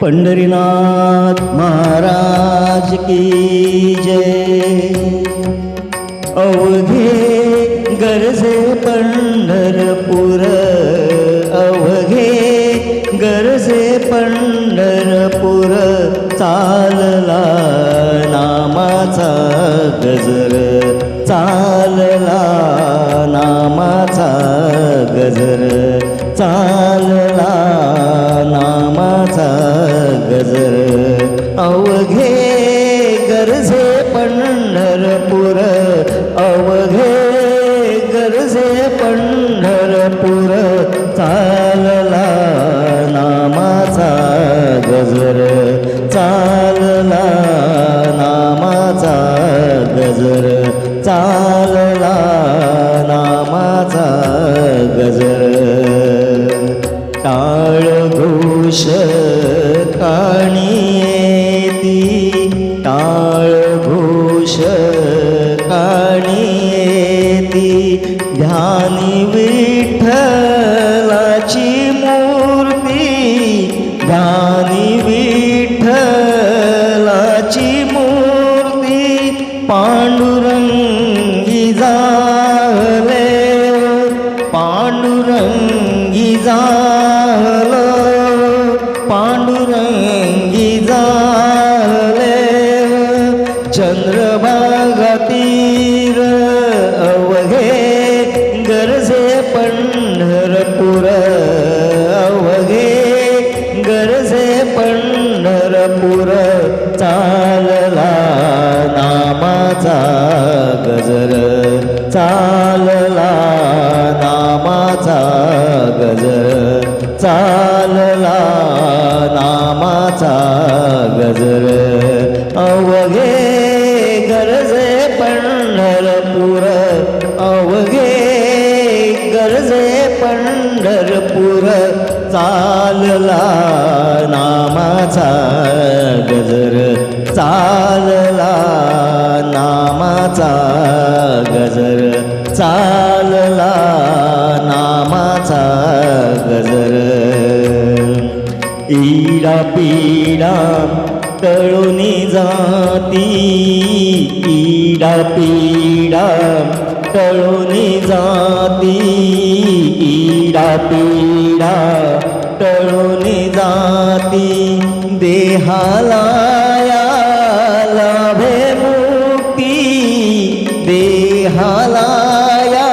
पंढरीनाथ महाराज की जय. अवघे गरजे पंढरपूर अवघे गरजे पंढरपूर चालला नामाचा गजर चालला नामाचा गजर चालला टाळ काणी येती. काणी येती. ध्यानी विठ्ठलाची मूर्ती. ध्यानी विठ्ठलाची मूर्ती. पांडुरंगी झाले पांडुरंगी जा गजर चालला नामाचा गजर. अवघे गरजे पंढरपूर. अवघे गरजे पंढरपूर. चालला नामाचा गजर. चालला नामाचा गजर. चालला इडा पीडा तळुनी जाती इडा पीडा तळुनी जाती इडा पीडा तळुनी जाती देहाला या लाभे मुक्ती देहाला या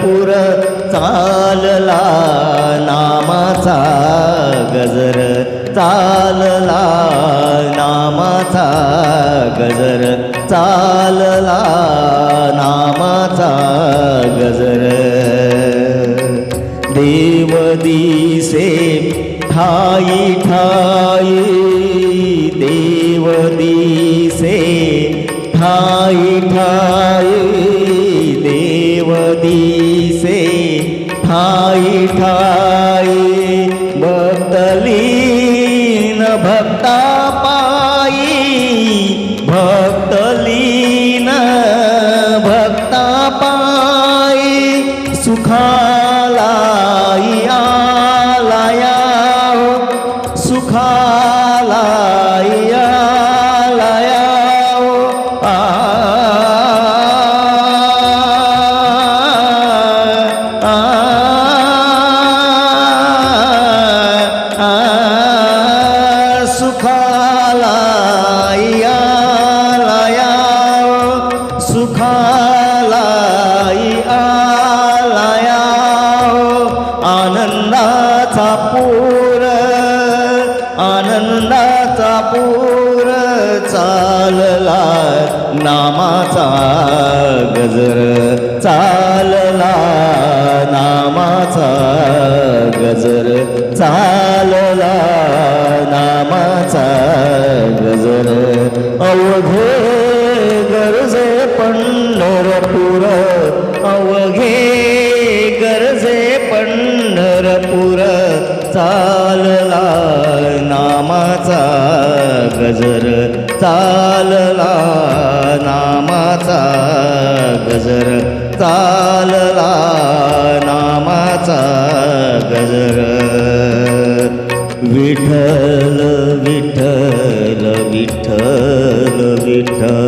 पुर चालला नामाचा गजर. चालला नामाचा गजर. चालला नामाचा गजर. देव दिसे ठाई ठा देव दिसे ठाई ठाई न भक्ता पाई भक्तली न भक्ता पाई सुखा लाई आलाया आनंदाचा पूर आनंदाचा पूर चालला नामाचा गजर. चालला नामाचा गजर. चालला नामाचा गजर. अवघे गरजे पण पंढरपूर अवघे गरजे पंढरपूर चालला नामाचा गजर चालला नामाचा गजर चालला नामाचा गजर. विठ्ठल विठ्ठल विठ्ठल विठ्ठल.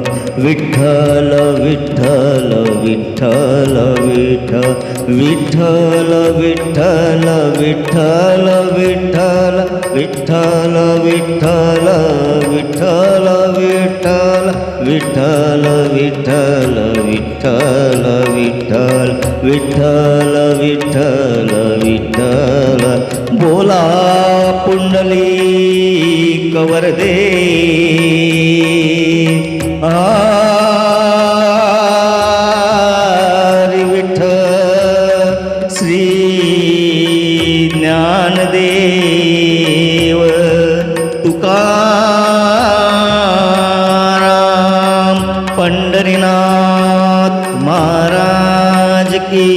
विठ्ठल विठ्ठल विठ्ठल विठ्ठल विठ्ठल विठ्ठल विठ्ठल विठ्ठल विठ्ठल विठ्ठल विठ्ठल विठ्ठल विठ्ठल विठ्ठल विठ्ठल विठ्ठल विठ्ठल विठ्ठल बोला पुंडली कवर दे देव तुकाराम पंढरीनाथ महाराज की